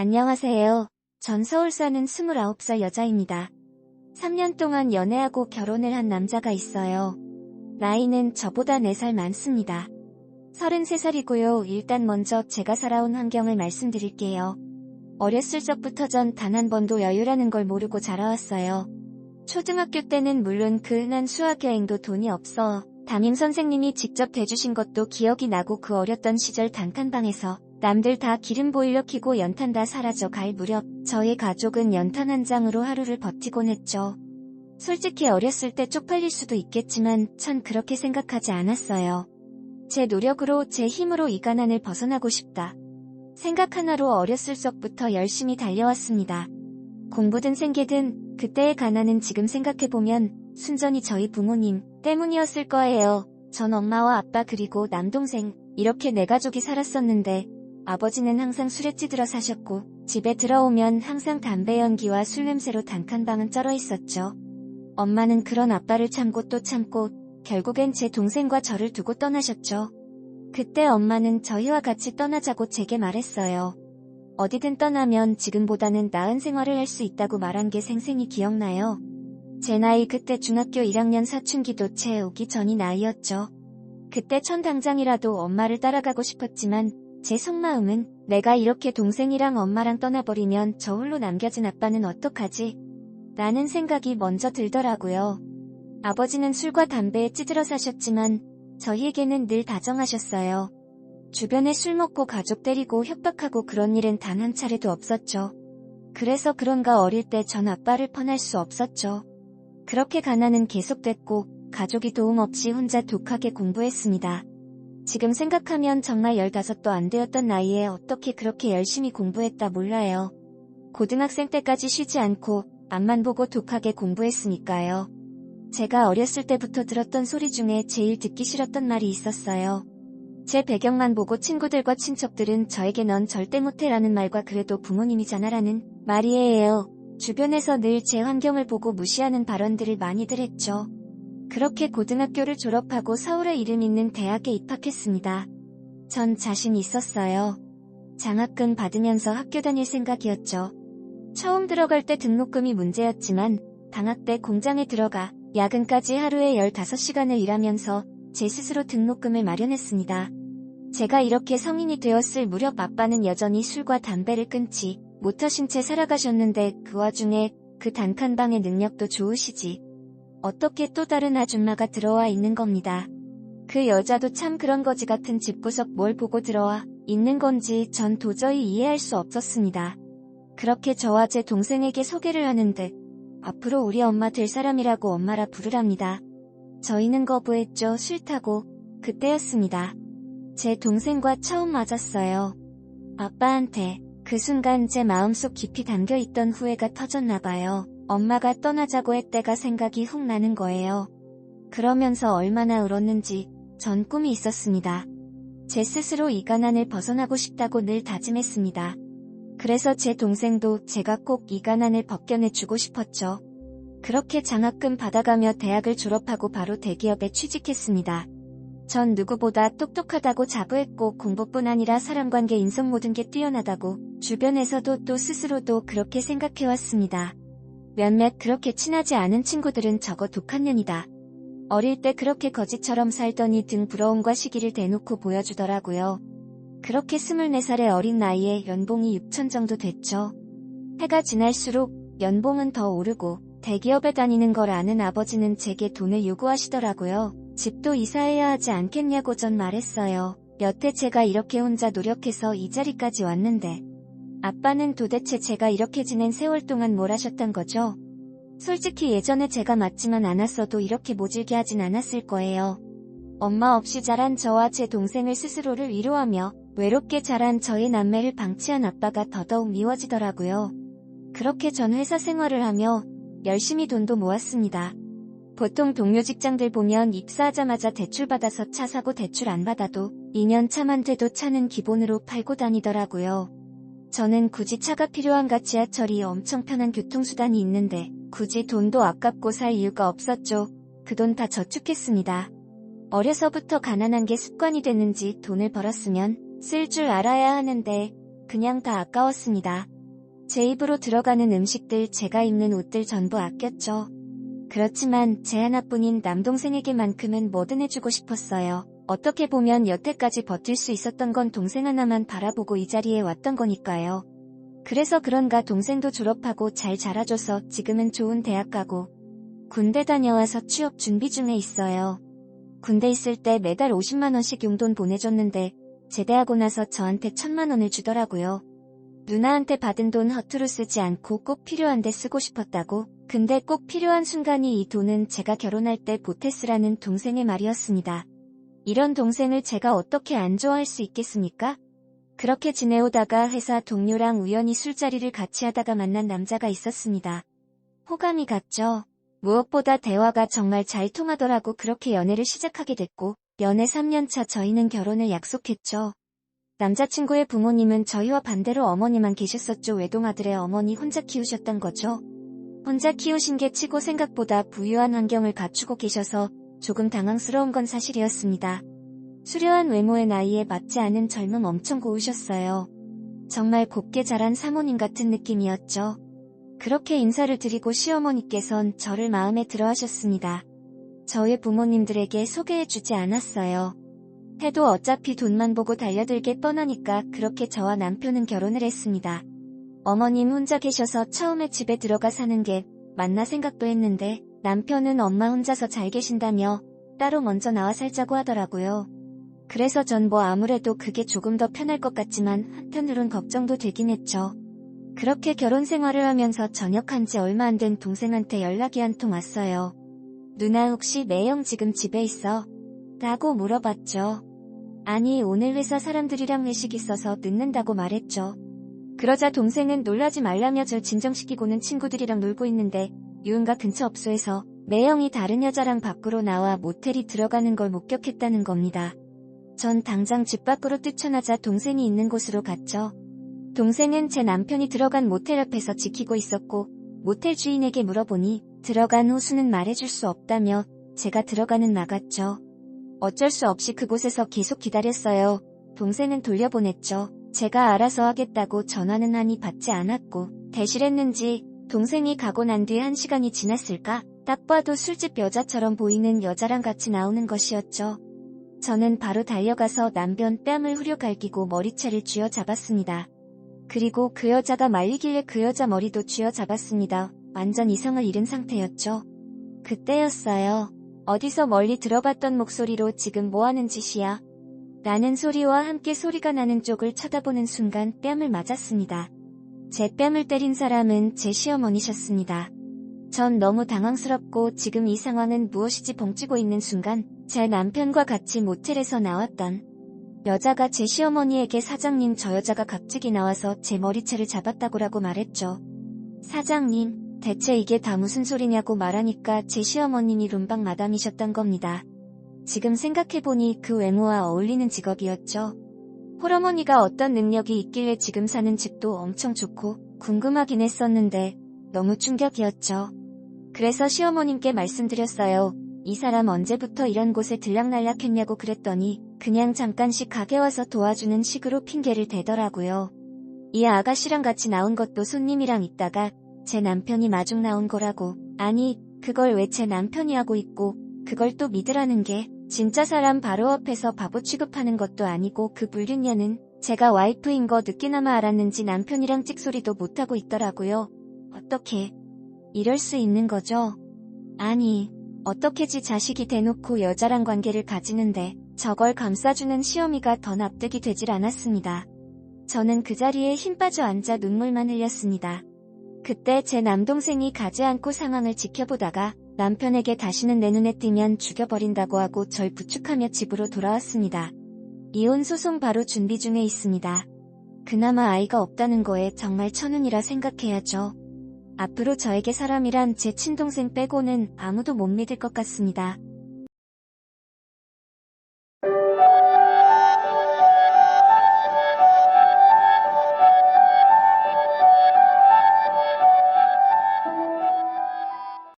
안녕하세요. 전 서울 사는 29살 여자입니다. 3년 동안 연애하고 결혼을 한 남자가 있어요. 나이는 저보다 4살 많습니다. 33살이고요. 일단 먼저 제가 살아온 환경을 말씀드릴게요. 어렸을 적부터 전 단 한 번도 여유라는 걸 모르고 자라왔어요. 초등학교 때는 물론 그 흔한 수학 여행도 돈이 없어 담임 선생님이 직접 대주신 것도 기억이 나고 그 어렸던 시절 단칸방에서 남들 다 기름 보일러 켜고 연탄 다 사라져 갈 무렵 저희 가족은 연탄 한 장으로 하루를 버티곤 했죠. 솔직히 어렸을 때 쪽팔릴 수도 있겠지만 전 그렇게 생각하지 않았어요. 제 노력으로 제 힘으로 이 가난을 벗어나고 싶다. 생각 하나로 어렸을 적부터 열심히 달려왔습니다. 공부든 생계든 그때의 가난은 지금 생각해보면 순전히 저희 부모님 때문이었을 거예요. 전 엄마와 아빠 그리고 남동생 이렇게 네 가족이 살았었는데 아버지는 항상 술에 찌들어 사셨고 집에 들어오면 항상 담배 연기와 술 냄새로 단칸방은 쩔어 있었죠. 엄마는 그런 아빠를 참고 또 참고 결국엔 제 동생과 저를 두고 떠나셨죠. 그때 엄마는 저희와 같이 떠나자고 제게 말했어요. 어디든 떠나면 지금보다는 나은 생활을 할 수 있다고 말한 게 생생히 기억나요. 제 나이 그때 중학교 1학년 사춘기도 채우기 전이 나이였죠. 그때 천 당장이라도 엄마를 따라가고 싶었지만 제 속마음은 내가 이렇게 동생이랑 엄마랑 떠나버리면 저 홀로 남겨진 아빠는 어떡하지? 라는 생각이 먼저 들더라고요. 아버지는 술과 담배에 찌들어 사셨지만 저희에게는 늘 다정하셨어요. 주변에 술 먹고 가족 때리고 협박하고 그런 일은 단 한 차례도 없었죠. 그래서 그런가 어릴 때 전 아빠를 펀할 수 없었죠. 그렇게 가난은 계속됐고 가족이 도움 없이 혼자 독하게 공부했습니다. 지금 생각하면 정말 15도 안 되었던 나이에 어떻게 그렇게 열심히 공부했다 몰라요. 고등학생 때까지 쉬지 않고 앞만 보고 독하게 공부했으니까요. 제가 어렸을 때부터 들었던 소리 중에 제일 듣기 싫었던 말이 있었어요. 제 배경만 보고 친구들과 친척들은 저에게 넌 절대 못해라는 말과 그래도 부모님이잖아라는 말이에요. 주변에서 늘 제 환경을 보고 무시하는 발언들을 많이들 했죠. 그렇게 고등학교를 졸업하고 서울에 이름 있는 대학에 입학했습니다. 전 자신 있었어요. 장학금 받으면서 학교 다닐 생각이었죠. 처음 들어갈 때 등록금이 문제였지만 방학 때 공장에 들어가 야근까지 하루에 15시간을 일하면서 제 스스로 등록금을 마련했습니다. 제가 이렇게 성인이 되었을 무렵 아빠는 여전히 술과 담배를 끊지 못하신 채 살아가셨는데 그 와중에 그 단칸방의 능력도 좋으시지. 어떻게 또 다른 아줌마가 들어와 있는 겁니다. 그 여자도 참 그런 거지 같은 집구석 뭘 보고 들어와 있는 건지 전 도저히 이해할 수 없었습니다. 그렇게 저와 제 동생에게 소개를 하는데 앞으로 우리 엄마 될 사람이라고 엄마라 부르랍니다. 저희는 거부했죠. 싫다고. 그때였습니다. 제 동생과 처음 맞았어요. 아빠한테 그 순간 제 마음속 깊이 담겨있던 후회가 터졌나봐요. 엄마가 떠나자고 했때가 생각이 훅 나는 거예요. 그러면서 얼마나 울었는지 전 꿈이 있었습니다. 제 스스로 이 가난을 벗어나고 싶다고 늘 다짐했습니다. 그래서 제 동생도 제가 꼭 이 가난을 벗겨내주고 싶었죠. 그렇게 장학금 받아가며 대학을 졸업하고 바로 대기업에 취직했습니다. 전 누구보다 똑똑하다고 자부했고 공부뿐 아니라 사람관계 인성 모든 게 뛰어나다고 주변에서도 또 스스로도 그렇게 생각해왔습니다. 몇몇 그렇게 친하지 않은 친구들은 저거 독한 년이다. 어릴 때 그렇게 거지처럼 살더니 등 부러움과 시기를 대놓고 보여주더라고요. 그렇게 24살의 어린 나이에 연봉이 6천 정도 됐죠. 해가 지날수록 연봉은 더 오르고 대기업에 다니는 걸 아는 아버지는 제게 돈을 요구하시더라고요. 집도 이사해야 하지 않겠냐고 전 말했어요. 여태 제가 이렇게 혼자 노력해서 이 자리까지 왔는데 아빠는 도대체 제가 이렇게 지낸 세월 동안 뭘 하셨던 거죠? 솔직히 예전에 제가 맞지만 않았어도 이렇게 모질게 하진 않았을 거예요. 엄마 없이 자란 저와 제 동생을 스스로를 위로하며 외롭게 자란 저의 남매를 방치한 아빠가 더더욱 미워지더라고요. 그렇게 전 회사 생활을 하며 열심히 돈도 모았습니다. 보통 동료 직장들 보면 입사하자마자 대출 받아서 차 사고 대출 안 받아도 2년 차만 돼도 차는 기본으로 팔고 다니더라고요. 저는 굳이 차가 필요한가 지하철이 엄청 편한 교통수단이 있는데 굳이 돈도 아깝고 살 이유가 없었죠. 그 돈 다 저축했습니다. 어려서부터 가난한 게 습관이 됐는지 돈을 벌었으면 쓸 줄 알아야 하는데 그냥 다 아까웠습니다. 제 입으로 들어가는 음식들, 제가 입는 옷들 전부 아꼈죠. 그렇지만 제 하나뿐인 남동생에게만큼은 뭐든 해주고 싶었어요. 어떻게 보면 여태까지 버틸 수 있었던 건 동생 하나만 바라보고 이 자리에 왔던 거니까요. 그래서 그런가 동생도 졸업하고 잘 자라줘서 지금은 좋은 대학 가고 군대 다녀와서 취업 준비 중에 있어요. 군대 있을 때 매달 50만원씩 용돈 보내줬는데 제대하고 나서 저한테 천만원을 주더라고요. 누나한테 받은 돈 허투루 쓰지 않고 꼭 필요한데 쓰고 싶었다고. 근데 꼭 필요한 순간이 이 돈은 제가 결혼할 때 보태 쓰라는 동생의 말이었습니다. 이런 동생을 제가 어떻게 안 좋아할 수 있겠습니까? 그렇게 지내오다가 회사 동료랑 우연히 술자리를 같이 하다가 만난 남자가 있었습니다. 호감이 갔죠. 무엇보다 대화가 정말 잘 통하더라고 그렇게 연애를 시작하게 됐고 연애 3년차 저희는 결혼을 약속했죠. 남자친구의 부모님은 저희와 반대로 어머니만 계셨었죠. 외동아들의 어머니 혼자 키우셨던 거죠. 혼자 키우신 게 치고 생각보다 부유한 환경을 갖추고 계셔서 조금 당황스러운 건 사실이었습니다. 수려한 외모의 나이에 맞지 않은 젊음 엄청 고우셨어요. 정말 곱게 자란 사모님 같은 느낌이었죠. 그렇게 인사를 드리고 시어머니께선 저를 마음에 들어 하셨습니다. 저의 부모님들에게 소개해 주지 않았어요. 해도 어차피 돈만 보고 달려들게 뻔하니까 그렇게 저와 남편은 결혼을 했습니다. 어머님 혼자 계셔서 처음에 집에 들어가 사는 게 맞나 생각도 했는데 남편은 엄마 혼자서 잘 계신다며 따로 먼저 나와 살자고 하더라고요. 그래서 전 뭐 아무래도 그게 조금 더 편할 것 같지만 한편으론 걱정도 되긴 했죠. 그렇게 결혼 생활을 하면서 전역한 지 얼마 안 된 동생한테 연락이 한 통 왔어요. 누나 혹시 매형 지금 집에 있어? 라고 물어봤죠. 아니 오늘 회사 사람들이랑 회식 있어서 늦는다고 말했죠. 그러자 동생은 놀라지 말라며 절 진정시키고는 친구들이랑 놀고 있는데 유흥가 근처 업소에서 매형이 다른 여자랑 밖으로 나와 모텔이 들어가는 걸 목격했다는 겁니다. 전 당장 집 밖으로 뛰쳐나자 동생이 있는 곳으로 갔죠. 동생은 제 남편이 들어간 모텔 앞에서 지키고 있었고 모텔 주인에게 물어보니 들어간 호수는 말해줄 수 없다며 제가 들어가는 나갔죠. 어쩔 수 없이 그곳에서 계속 기다렸어요. 동생은 돌려보냈죠. 제가 알아서 하겠다고 전화는 하니 받지 않았고 대실했는지 동생이 가고 난 뒤 한 시간이 지났을까? 딱 봐도 술집 여자처럼 보이는 여자랑 같이 나오는 것이었죠. 저는 바로 달려가서 남편 뺨을 후려갈기고 머리채를 쥐어 잡았습니다. 그리고 그 여자가 말리길래 그 여자 머리도 쥐어 잡았습니다. 완전 이성을 잃은 상태였죠. 그때였어요. 어디서 멀리 들어봤던 목소리로 지금 뭐하는 짓이야? 라는 소리와 함께 소리가 나는 쪽을 쳐다보는 순간 뺨을 맞았습니다. 제 뺨을 때린 사람은 제 시어머니셨습니다. 전 너무 당황스럽고 지금 이 상황은 무엇이지 벙찌고 있는 순간 제 남편과 같이 모텔에서 나왔던 여자가 제 시어머니에게 사장님 저 여자가 갑자기 나와서 제 머리채를 잡았다고라고 말했죠. 사장님, 대체 이게 다 무슨 소리냐고 말하니까 제 시어머님이 룸방 마담이셨던 겁니다. 지금 생각해보니 그 외모와 어울리는 직업이었죠. 홀어머니가 어떤 능력이 있길래 지금 사는 집도 엄청 좋고 궁금하긴 했었는데 너무 충격이었죠. 그래서 시어머님께 말씀드렸어요. 이 사람 언제부터 이런 곳에 들락날락 했냐고 그랬더니 그냥 잠깐씩 가게 와서 도와주는 식으로 핑계를 대더라고요. 이 아가씨랑 같이 나온 것도 손님이랑 있다가 제 남편이 마중 나온 거라고. 아니, 그걸 왜 제 남편이 하고 있고 그걸 또 믿으라는 게 진짜 사람 바로 앞에서 바보 취급하는 것도 아니고 그 불륜녀는 제가 와이프인 거 늦게나마 알았는지 남편이랑 찍소리도 못하고 있더라고요. 어떻게 이럴 수 있는 거죠? 아니, 어떻게 지 자식이 대놓고 여자랑 관계를 가지는데 저걸 감싸주는 시어미가 더 납득이 되질 않았습니다. 저는 그 자리에 힘 빠져 앉아 눈물만 흘렸습니다. 그때 제 남동생이 가지 않고 상황을 지켜보다가 남편에게 다시는 내 눈에 띄면 죽여버린다고 하고 절 부축하며 집으로 돌아왔습니다. 이혼 소송 바로 준비 중에 있습니다. 그나마 아이가 없다는 거에 정말 천운이라 생각해야죠. 앞으로 저에게 사람이란 제 친동생 빼고는 아무도 못 믿을 것 같습니다.